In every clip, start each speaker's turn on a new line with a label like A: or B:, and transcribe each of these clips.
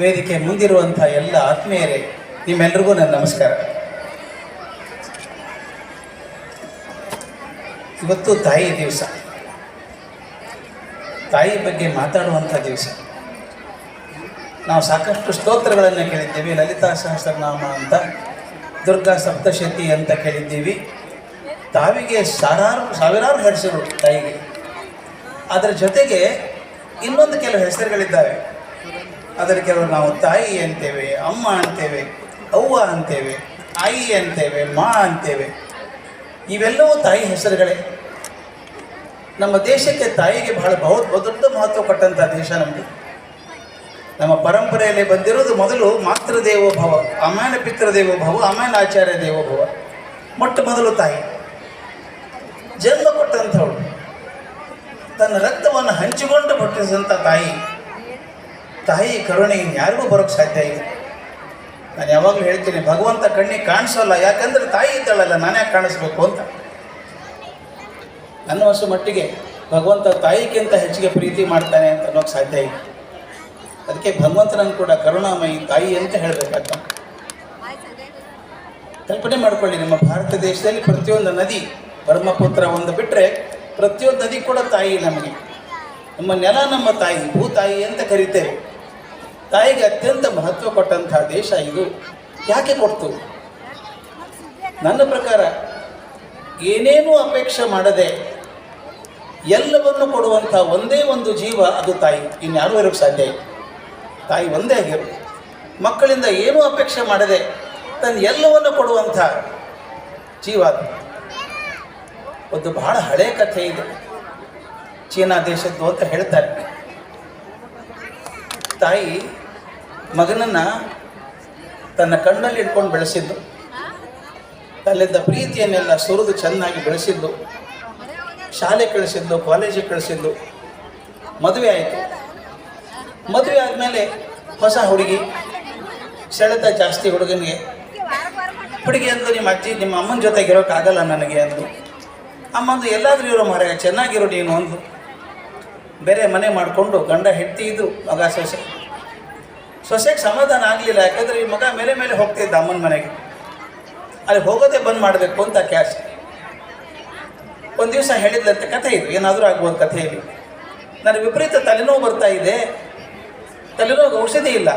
A: ವೇದಿಕೆ ಮುಂದಿರುವಂಥ ಎಲ್ಲ ಆತ್ಮೀಯರೇ, ನಿಮ್ಮೆಲ್ರಿಗೂ ನನ್ನ ನಮಸ್ಕಾರ. ಇವತ್ತು ತಾಯಿ ದಿವಸ. ತಾಯಿ ಬಗ್ಗೆ ಮಾತಾಡುವಂಥ ದಿವಸ. ನಾವು ಸಾಕಷ್ಟು ಸ್ತೋತ್ರಗಳನ್ನು ಕೇಳಿದ್ದೀವಿ, ಲಲಿತಾ ಸಹಸ್ರನಾಮ ಅಂತ, ದುರ್ಗಾ ಸಪ್ತಶತಿ ಅಂತ ಕೇಳಿದ್ದೀವಿ. ತಾವಿಗೆ ಸಾವಿರಾರು ಸಾವಿರಾರು ಹೆಸರು ತಾಯಿಗೆ. ಅದರ ಜೊತೆಗೆ ಇನ್ನೊಂದು ಕೆಲವು ಹೆಸರುಗಳಿದ್ದಾವೆ. ಅದರ ಕೆಲವು ನಾವು ತಾಯಿ ಅಂತೇವೆ, ಅಮ್ಮ ಅಂತೇವೆ, ಅವ್ವ ಅಂತೇವೆ, ಆಯಿ ಅಂತೇವೆ, ಮಾ ಅಂತೇವೆ. ಇವೆಲ್ಲವೂ ತಾಯಿ ಹೆಸರುಗಳೇ. ನಮ್ಮ ದೇಶಕ್ಕೆ ತಾಯಿಗೆ ಬಹಳ ಬಹು, ದೊಡ್ಡ ಮಹತ್ವ ಕೊಟ್ಟಂಥ ದೇಶ ನಮಗೆ ನಮ್ಮ ಪರಂಪರೆಯಲ್ಲಿ ಬಂದಿರೋದು ಮೊದಲು ಮಾತೃದೇವೋ ಭವ ಪಿತೃದೇವೋಭವ ಪಿತೃದೇವೋ ಭವ ಆಮೇಲೆ ಆಚಾರ್ಯ ದೇವೋ ಭವ. ಮೊಟ್ಟ ಮೊದಲು ತಾಯಿ. ಜನ್ಮ ಕೊಟ್ಟಂಥವಳು. ತನ್ನ ರಕ್ತವನ್ನು ಹಂಚಿಕೊಂಡು ಹುಟ್ಟಿಸಿದಂಥ ತಾಯಿ. ತಾಯಿ ಕರುಣೆ ಯಾರಿಗೂ ಬರೋಕ್ಕೆ ಸಾಧ್ಯ ಇಲ್ಲ. ನಾನು ಯಾವಾಗಲೂ ಹೇಳ್ತೀನಿ, ಭಗವಂತ ಕಣ್ಣಿಗೆ ಕಾಣಿಸೋಲ್ಲ, ಯಾಕಂದ್ರೆ ತಾಯಿ ಇದ್ದಾಳಲ್ಲ, ನಾನೇ ಕಾಣಿಸ್ಬೇಕು ಅಂತ. ನನ್ನ ಮಟ್ಟಿಗೆ ಭಗವಂತ ತಾಯಿಗಿಂತ ಹೆಚ್ಚಿಗೆ ಪ್ರೀತಿ ಮಾಡ್ತಾನೆ ಅಂತ ಅನ್ನೋಕ್ಕೆ ಸಾಧ್ಯ ಇಲ್ಲ. ಅದಕ್ಕೆ ಭಗವಂತನನ್ನು ಕೂಡ ಕರುಣಾಮಯಿ ತಾಯಿ ಅಂತ ಹೇಳಬೇಕಾಗ್ತ ಕಲ್ಪನೆ ಮಾಡ್ಕೊಳ್ಳಿ, ನಮ್ಮ ಭಾರತ ದೇಶದಲ್ಲಿ ಪ್ರತಿಯೊಂದು ನದಿ ಬ್ರಹ್ಮಪುತ್ರ ಒಂದು ಬಿಟ್ಟರೆ ಪ್ರತಿಯೊಂದು ನದಿ ಕೂಡ ತಾಯಿ ನಮಗೆ. ನಮ್ಮ ನೆಲ ನಮ್ಮ ತಾಯಿ, ಭೂತಾಯಿ ಅಂತ ಕರಿತೇವೆ. ತಾಯಿಗೆ ಅತ್ಯಂತ ಮಹತ್ವ ಕೊಟ್ಟಂತಹ ದೇಶ ಇದು. ಯಾಕೆ ಕೊಡ್ತು? ನನ್ನ ಪ್ರಕಾರ ಏನೇನೂ ಅಪೇಕ್ಷೆ ಮಾಡದೆ ಎಲ್ಲವನ್ನು ಕೊಡುವಂಥ ಒಂದೇ ಒಂದು ಜೀವ ಅದು ತಾಯಿ. ಇನ್ಯಾರೂ ಇರೋಕ್ಕೆ ಸಾಧ್ಯ ತಾಯಿ ಒಂದೇ ಆಗಿರು ಮಕ್ಕಳಿಂದ ಏನೂ ಅಪೇಕ್ಷೆ ಮಾಡದೆ ತನ್ನ ಎಲ್ಲವನ್ನು ಕೊಡುವಂಥ ಜೀವ ಅದು. ಒಂದು ಬಹಳ ಹಳೆ ಕಥೆ ಇದೆ. ಚೀನಾ ದೇಶದ್ದು ಅಂತ ಹೇಳ್ತಾರೆ. ತಾಯಿ ಮಗನನ್ನು ತನ್ನ ಕಣ್ಣಲ್ಲಿ ಇಟ್ಕೊಂಡು ಬೆಳೆಸಿದ್ದು. ತಲ್ಲಿದ್ದ ಪ್ರೀತಿಯನ್ನೆಲ್ಲ ಸುರಿದು ಚೆನ್ನಾಗಿ ಬೆಳೆಸಿದ್ದು. ಶಾಲೆ ಕಳಿಸಿದ್ದು ಕಾಲೇಜಿಗೆ ಕಳಿಸಿದ್ದು. ಮದುವೆ ಆಯಿತು. ಮದುವೆ ಆದಮೇಲೆ ಹೊಸ ಹುಡುಗಿ, ಸೆಳೆತ ಜಾಸ್ತಿ ಹುಡುಗನಿಗೆ. ಹುಡುಗಿ ಅಂದು, ನಿಮ್ಮ ಅಜ್ಜಿ, ನಿಮ್ಮ ಅಮ್ಮನ ಜೊತೆಗೆ ಇರೋಕ್ಕಾಗಲ್ಲ ನನಗೆ ಅಂದರು ಅಮ್ಮಂದು ಎಲ್ಲಾದರೂ ಇರೋ ಮಾರಾಯ ಚೆನ್ನಾಗಿರೋ ನೀನು, ಅಂದು. ಬೇರೆ ಮನೆ ಮಾಡಿಕೊಂಡು ಗಂಡ ಹೆಂಡತಿ ಇದ್ದು, ಮಗ ಸೊಸೆ. ಸೊಸೆಗೆ ಸಮಾಧಾನ ಆಗಲಿಲ್ಲ, ಯಾಕಂದರೆ ಈ ಮಗ ಮೇಲೆ ಮೇಲೆ ಹೋಗ್ತಿದ್ದ ಅಮ್ಮನ ಮನೆಗೆ. ಅಲ್ಲಿ ಹೋಗೋದೇ ಬಂದ್ ಮಾಡಬೇಕು ಅಂತ ಕ್ಯಾಶ್ ಒಂದು ದಿವಸ ಹೇಳಿದ್ಲಂತೆ ಕಥೆ ಇದು, ಏನಾದರೂ ಆಗ್ಬೋದು ಕಥೆಯಲ್ಲಿ. ನನಗೆ ವಿಪರೀತ ತಲೆನೋವು ಬರ್ತಾ ಇದೆ. ತಲೆನೋವು ಔಷಧಿ ಇಲ್ಲ.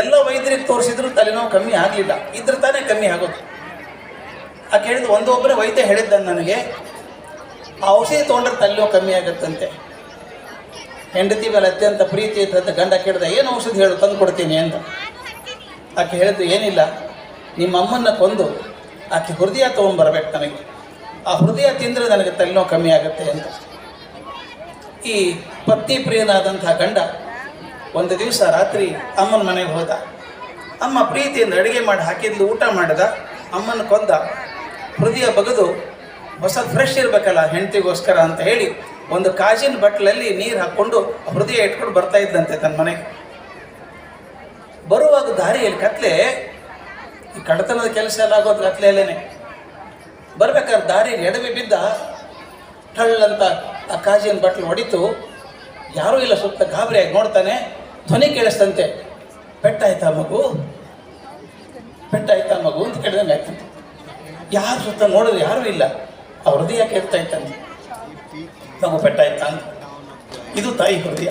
A: ಎಲ್ಲ ವೈದ್ಯರಿಗೆ ತೋರಿಸಿದ್ರು ತಲೆನೋವು ಕಮ್ಮಿ ಆಗಲಿಲ್ಲ. ಇದ್ರ ತಾನೇ ಕಮ್ಮಿ ಆಗೋದು. ಆ ಕೇಳಿದ ಒಂದೊಬ್ಬರೇ ವೈದ್ಯ ಹೇಳಿದ್ದ ನನಗೆ, ಆ ಔಷಧಿ ತೊಗೊಂಡ್ರೆ ತಲೆನೋವು ಕಮ್ಮಿ ಆಗುತ್ತಂತೆ. ಹೆಂಡತಿ ಮೇಲೆ ಅತ್ಯಂತ ಪ್ರೀತಿ ಇದ್ದಂತ ಗಂಡ ಕೇಳಿದ ಏನು ಔಷಧಿ ಹೇಳು ತಂದು ಕೊಡ್ತೀನಿ ಅಂತ. ಆಕೆ ಹೇಳಿದ್ದು ಏನಿಲ್ಲ. ನಿಮ್ಮ ಅಮ್ಮನ್ನ ಕೊಂದು ಆಕೆ ಹೃದಯ ತೊಗೊಂಡ್ಬರ್ಬೇಕು ನನಗೆ ಆ ಹೃದಯ ತಿಂದರೆ ನನಗೆ ತಲೆನೋವು ಕಮ್ಮಿ ಆಗುತ್ತೆ ಅಂತ. ಈ ಪತ್ನಿ ಪ್ರಿಯನಾದಂಥ ಗಂಡ ಒಂದು ದಿವಸ ರಾತ್ರಿ ಅಮ್ಮನ ಮನೆಗೆ ಹೋದ. ಅಮ್ಮ ಪ್ರೀತಿಯಿಂದ ಅಡುಗೆ ಮಾಡಿ ಹಾಕಿದ್ಲು, ಊಟ ಮಾಡಿದ. ಅಮ್ಮನ ಕೊಂದ ಹೃದಯ ಬಗೆದು ಹೊಸ ಫ್ರೆಶ್ ಇರಬೇಕಲ್ಲ ಹೆಂಡತಿಗೋಸ್ಕರ ಅಂತ ಹೇಳಿ ಒಂದು ಕಾಜಿನ ಬಟ್ಲಲ್ಲಿ ನೀರು ಹಾಕ್ಕೊಂಡು ಹೃದಯ ಇಟ್ಕೊಂಡು ಬರ್ತಾ ಇದ್ದಂತೆ ತನ್ನ ಮನೆಗೆ. ಬರುವಾಗ ದಾರಿಯಲ್ಲಿ ಕತ್ಲೆ, ಈ ಕಡತನದ ಕೆಲಸ ಎಲ್ಲ ಆಗೋದು ಕತ್ಲೆಯಲ್ಲೇನೆ ಬರ್ಬೇಕಾದ್ರೆ ದಾರಿ ಎಡವಿ ಬಿದ್ದ ಟಳ್ಳಂತ ಆ ಕಾಜಿನ ಬಟ್ಲು ಹೊಡಿತು. ಯಾರೂ ಇಲ್ಲ ಸುತ್ತ ಗಾಬರಿಯಾಗಿ ನೋಡ್ತಾನೆ. ಧ್ವನಿ ಕೇಳಿಸ್ತಂತೆ. ಪೆಟ್ಟಾಯ್ತಾ ಮಗು? ಪೆಟ್ಟಾಯ್ತಾ ಮಗು ಅಂತ ಕೇಳಿದಂಗೆ ಆಯ್ತಂತೆ. ಯಾರು ಸುತ್ತ ನೋಡಿದ್ರೆ ಯಾರೂ ಇಲ್ಲ. ಆ ಹೃದಯ ಕೇಳ್ತಾ ಇತ್ತಂತೆ. ಬೆಟ್ಟ ಅಂತ ಇದು ತಾಯಿ ಹೃದಯ